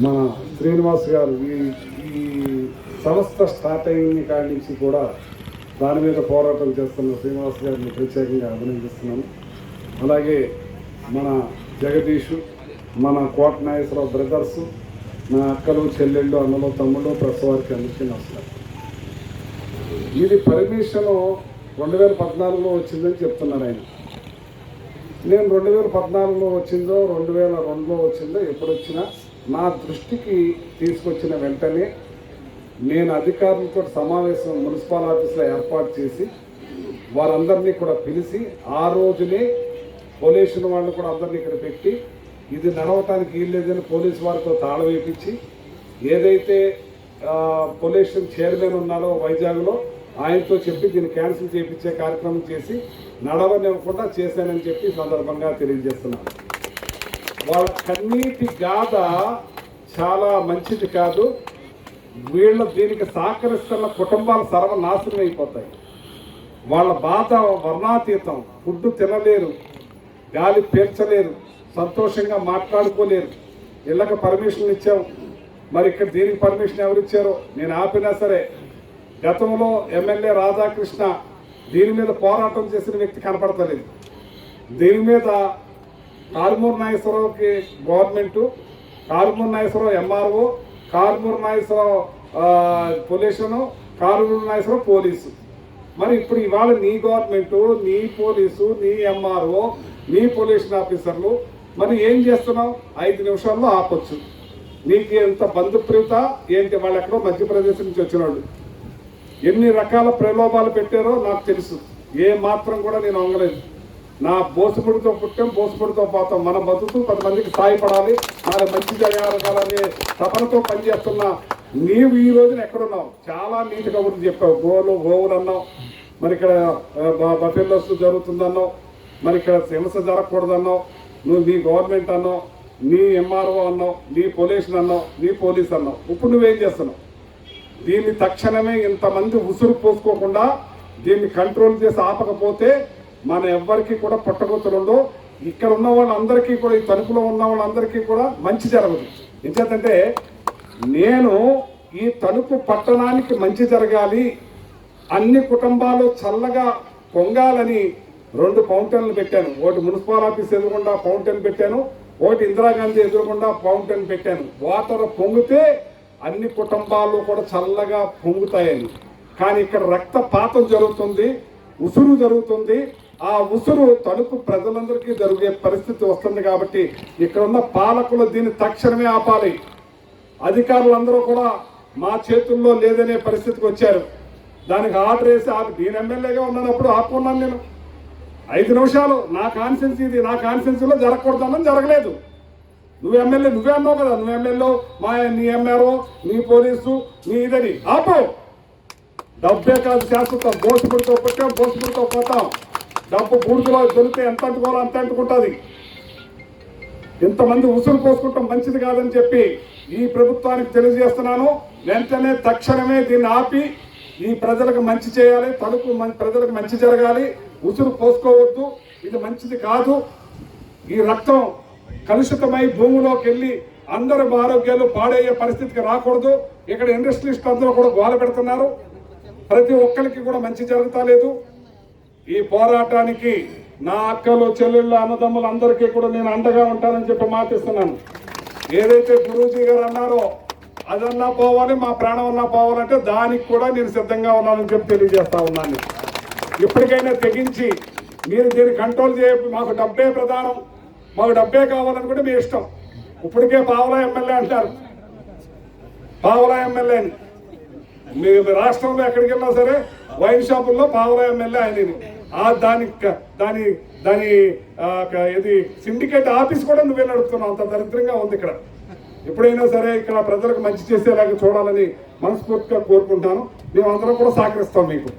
మన శ్రీనివాస్ గారు ఈ ఈ సంస్థ స్టార్ట్ అయిన కాడి నుంచి కూడా దాని మీద పోరాటం చేస్తున్న శ్రీనివాస్ గారిని ప్రత్యేకంగా అభినందిస్తున్నాను. అలాగే మన జగదీషు మన కోట నాగేశ్వరరావు బ్రదర్స్ నా అక్కలు చెల్లెళ్ళు అన్నలు తమ్ముళ్ళు ప్రెస్ వారికి అందరికీ నమస్కారం. ఇది పర్మిషన్ రెండు వేల పద్నాలుగులో వచ్చిందని చెప్తున్నారు ఆయన. నేను రెండు వేల పద్నాలుగులో వచ్చిందో రెండు వేల రెండులో వచ్చిందో ఎప్పుడు వచ్చినా నా దృష్టికి తీసుకొచ్చిన వెంటనే నేను అధికారులతో సమావేశం మున్సిపల్ ఆఫీస్లో ఏర్పాటు చేసి వారందరినీ కూడా పిలిచి ఆ రోజునే పొల్యూషన్ వాళ్ళు కూడా అందరినీ ఇక్కడ పెట్టి ఇది నడవటానికి వీల్లేదని పోలీసు వారితో తాళం వేయించి ఏదైతే పొల్యూషన్ చైర్మన్ ఉన్నాడో వైజాగ్లో ఆయనతో చెప్పి దీన్ని క్యాన్సిల్ చేయించే కార్యక్రమం చేసి నడవనివ్వకుండా చేశానని చెప్పి సందర్భంగా తెలియజేస్తున్నాను. వాళ్ళ కన్నీటి గాథ చాలా మంచిది కాదు. వీళ్ళ దీనికి సహకరిస్తున్న కుటుంబాలు సర్వనాశనం అయిపోతాయి. వాళ్ళ బాధ వర్ణాతీతం. ఫుడ్ తినలేరు. గాలి పీల్చలేరు. సంతోషంగా మాట్లాడుకోలేరు. ఇళ్ళకి పర్మిషన్ ఇచ్చాం. మరి ఇక్కడ దీనికి పర్మిషన్ ఎవరు ఇచ్చారో? నేను ఆపినా సరే. గతంలో ఎమ్మెల్యే రాధాకృష్ణ దీని మీద పోరాటం చేసిన వ్యక్తి కనపడతలేదు. దీని మీద కారుమూరు నాగేశ్వరరావుకి government Karumuru Nageswararao MRO Karumuru Nageswararao pollution Karumuru Nageswararao police. మరి ఇప్పుడు ఇవాళ నీ గవర్నమెంటు నీ పోలీసు నీ ఎంఆర్ఓ నీ పొల్యూషన్ ఆఫీసర్లు మరి ఏం చేస్తున్నావు? ఐదు నిమిషాల్లో ఆపొచ్చు. నీకు ఎంత బంధుప్రీత ఏంటి వాళ్ళు ఎక్కడో మధ్యప్రదేశ్ నుంచి వచ్చిన వాళ్ళు ఎన్ని రకాల ప్రలోభాలు పెట్టారో నాకు తెలుసు. ఏ మాత్రం కూడా నేను అంగలేదు నా బోసుపుడితో పుట్టాం బోసుపుడితో పోతాం. మన బతుకు పది మందికి సాయపడాలి. మన మంచి జరగాలనే తపనతో పనిచేస్తున్న నీవు ఈ రోజున ఎక్కడున్నావు? చాలా నీటి కబుర్లు చెప్పావు. గోలు గోవులు అన్నావు. మరి ఇక్కడ బఫెల్లోస్ జరుగుతుందన్నావు. మరి ఇక్కడ హింస జరగకూడదన్నావు. నువ్వు నీ గవర్నమెంట్ అన్నావు నీ ఎంఆర్ఓ అన్నావు నీ పొల్యూషన్ అన్నావు నీ పోలీస్ అన్నావు. ఇప్పుడు నువ్వేం చేస్తున్నావు? దీన్ని తక్షణమే ఇంతమంది ఉసురు పోసుకోకుండా దీన్ని కంట్రోల్ చేసి ఆపకపోతే మన ఎవ్వరికి కూడా పుట్టగొత్తులు ఇక్కడ ఉన్న వాళ్ళందరికీ కూడా ఈ తణుకులో ఉన్న వాళ్ళందరికీ కూడా మంచి జరగదు. ఎందుకంటే నేను ఈ తణుకు పట్టణానికి మంచి జరగాలి అన్ని కుటుంబాలు చల్లగా పొంగాలని రెండు ఫౌంటైన్లు పెట్టాను. ఒకటి మున్సిపల్ ఆఫీస్ ఎదురుకుండా ఫౌంటైన్ పెట్టాను ఒకటి ఇందిరాగాంధీ ఎదురుకుండా ఫౌంటైన్ పెట్టాను. వాటర్ పొంగితే అన్ని కుటుంబాలు కూడా చల్లగా పొంగుతాయని. కానీ ఇక్కడ రక్తపాతం జరుగుతుంది ఉసురు జరుగుతుంది ఆ ఉసురు తలుపు ప్రజలందరికీ జరిగే పరిస్థితి వస్తుంది కాబట్టి ఇక్కడ ఉన్న పాలకులు దీన్ని తక్షణమే ఆపాలి. అధికారులందరూ కూడా మా చేతుల్లో లేదనే పరిస్థితికి వచ్చారు. దానికి ఆర్డర్ వేసి ఆపి నేను ఎమ్మెల్యేగా ఉన్నప్పుడు ఆపుకున్నాను నేను. ఐదు నిమిషాలు నా కాన్ఫిడెన్స్ ఇది నా కాన్ఫిడెన్స్లో జరగకూడదన్నది జరగలేదు. నువ్వు ఎమ్మెల్యే నువ్వే అన్నావు కదా నువ్వు ఎమ్మెల్యే మా నీ ఎంఆర్ఓ నీ పోలీసు నీ ఇదని. ఆపు! డబ్బే కాదు శాశ్వత బోసుపుడితో పుట్టాం బోసుపుడితో పోతాం. డబ్బు బూడిదలో దొరికితే ఎంత అంటుకోవాలో అంత అంటుకుంటుంది. ఇంతమంది ఉసురు పోసుకుంటాం మంచిది కాదని చెప్పి ఈ ప్రభుత్వానికి తెలియజేస్తున్నాను. వెంటనే తక్షణమే దీన్ని ఆపి ఈ ప్రజలకు మంచి చేయాలి తలుపు ప్రజలకు మంచి జరగాలి. ఉసురు పోసుకోవద్దు ఇది మంచిది కాదు. ఈ రక్తం కలుషితమై భూమిలోకి వెళ్ళి అందరి ఆరోగ్యాలు పాడయ్యే పరిస్థితికి రాకూడదు. ఇక్కడ ఇండస్ట్రియలిస్ట్ అందరూ కూడా గోల పెడుతున్నారు. ప్రతి ఒక్కరికి కూడా మంచి జరుగుతా లేదు. ఈ పోరాటానికి నా అక్కలు చెల్లెళ్ళు అన్నదమ్ములు అందరికీ కూడా నేను అండగా ఉంటానని చెప్పి మాటిస్తున్నాను. ఏదైతే గురూజీ గారు అన్నారో అదన్నా పోవాలి మా ప్రాణం అన్నా పోవాలంటే దానికి కూడా నేను సిద్ధంగా ఉన్నానని చెప్పి తెలియజేస్తా ఉన్నాను. ఇప్పటికైనా తెగించి మీరు దీన్ని కంట్రోల్ చేయ మాకు డబ్బే ప్రధానం. మాకు డబ్బే కావాలని కూడా మీ ఇష్టం. ఇప్పటికే పావలా ఎమ్మెల్యే అంటారు. పావలా ఎమ్మెల్యే అని మీ రాష్ట్రంలో ఎక్కడికి వెళ్ళినా సరే వైన్ షాపుల్లో పావురా ఎమ్మెల్యే ఆయన ఆ దాని దాని దాని ఇది సిండికేట్ ఆఫీస్ కూడా నువ్వే నడుపుతున్నావు. అంత దరిద్రంగా ఉంది ఇక్కడ. ఎప్పుడైనా సరే ఇక్కడ ప్రజలకు మంచి చేసేలాగా చూడాలని మనస్ఫూర్తిగా కోరుకుంటాను. మేమందరం కూడా సహకరిస్తాం మీకు.